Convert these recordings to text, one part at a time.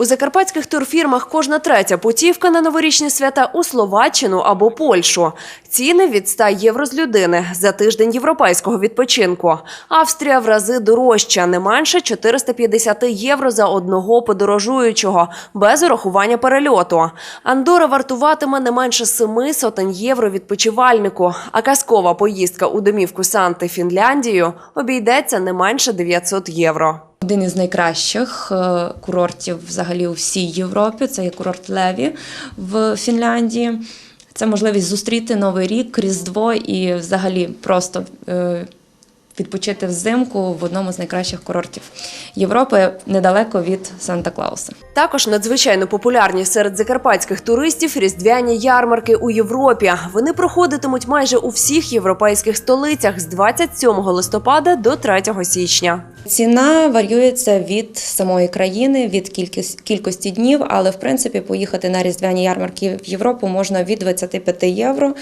У закарпатських турфірмах кожна третя путівка на новорічні свята у Словаччину або Польщу. Ціни від 100 євро з людини за тиждень європейського відпочинку. Австрія в рази дорожча, не менше 450 євро за одного подорожуючого, без урахування перельоту. Андора вартуватиме не менше семи сотень євро відпочивальнику, а казкова поїздка у домівку Санти Фінляндію обійдеться не менше 900 євро. Один із найкращих е, курортів взагалі у всій Європі. Це є курорт Леві в Фінляндії. Це можливість зустріти Новий рік, Різдво і взагалі просто е, відпочити взимку в одному з найкращих курортів Європи недалеко від Санта-Клауса. Також надзвичайно популярні серед закарпатських туристів різдвяні ярмарки у Європі. Вони проходитимуть майже у всіх європейських столицях з 27 листопада до 3 січня. Ціна варіюється від самої країни, від кількості днів, але в принципі поїхати на різдвяні ярмарки в Європу можна від 25 євро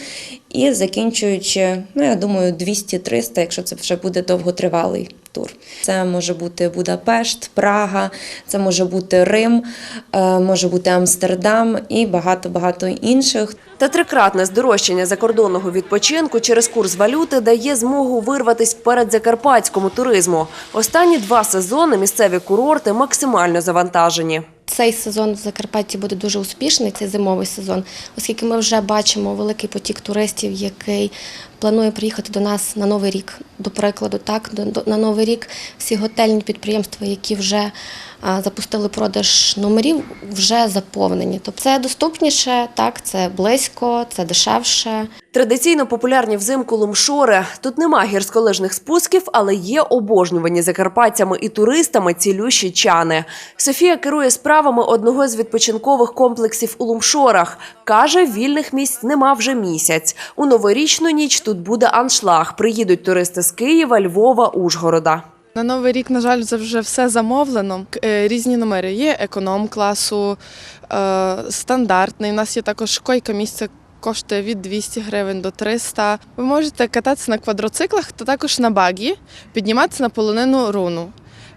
і закінчуючи, ну я думаю, 200-300, якщо це вже буде довготривалий тур. Це може бути Будапешт, Прага, це може бути Рим, е, може бути Амстердам і багато багато інших. Та трикратне здорожчання закордонного відпочинку через курс валюти дає змогу вирватись перед закарпатському туризму. Останні два сезони місцеві курорти максимально завантажені. Цей сезон в Закарпатті буде дуже успішний, цей зимовий сезон, оскільки ми вже бачимо великий потік туристів, який планує приїхати до нас на Новий рік. До прикладу, так на Новий рік всі готельні підприємства, які вже запустили продаж номерів, вже заповнені. Тобто це доступніше, так, це близько, це дешевше. Традиційно популярні взимку лумшори. Тут нема гірськолижних спусків, але є обожнювані закарпатцями і туристами цілющі чани. Софія керує справами одного з відпочинкових комплексів у лумшорах. Каже, вільних місць нема вже місяць. У новорічну ніч тут буде аншлаг. Приїдуть туристи з Києва, Львова, Ужгорода. На новий рік, на жаль, вже все замовлено. Е, Різні номери є економ класу, е, стандартний. У нас є також койка місце. Коштує від 200 гривень до 300. Ви можете кататися на квадроциклах та також на багі, підніматися на полонину руну.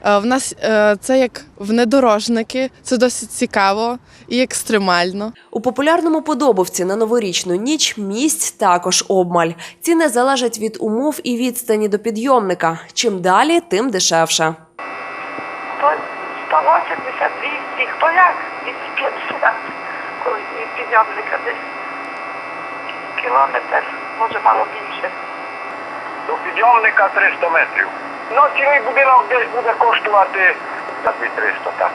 Е, В нас е, це як внедорожники, це досить цікаво і екстремально. У популярному подобовці на новорічну ніч місць також обмаль. Ціни залежать від умов і відстані до підйомника. Чим далі, тим дешевше. Хто 180, 200, хто як 250, коли від підйомника десь кілометр, може мало більше. До підйомника 300 метрів. Ну, цілий будинок десь буде коштувати за 2-300, так.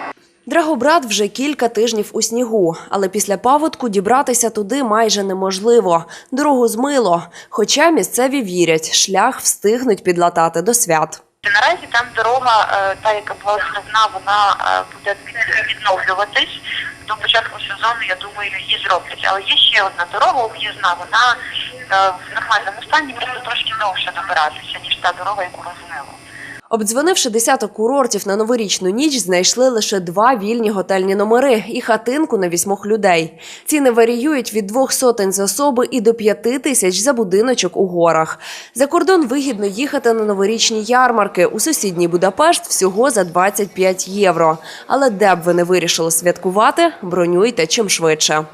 Драгобрат вже кілька тижнів у снігу, але після паводку дібратися туди майже неможливо. Дорогу змило. Хоча місцеві вірять, шлях встигнуть підлатати до свят. Наразі там дорога, е, та яка була складна, вона е, буде відновлюватись. До початку сезону, я думаю, її зроблять. Але є ще одна дорога об'їзна, вона е, в нормальному стані, просто трошки довше добиратися, ніж та дорога, яку розмило. Обдзвонивши десяток курортів на новорічну ніч, знайшли лише два вільні готельні номери і хатинку на вісьмох людей. Ціни варіюють від двох сотень за особи і до п'яти тисяч за будиночок у горах. За кордон вигідно їхати на новорічні ярмарки. У сусідній Будапешт всього за 25 євро. Але де б ви не вирішили святкувати, бронюйте чим швидше.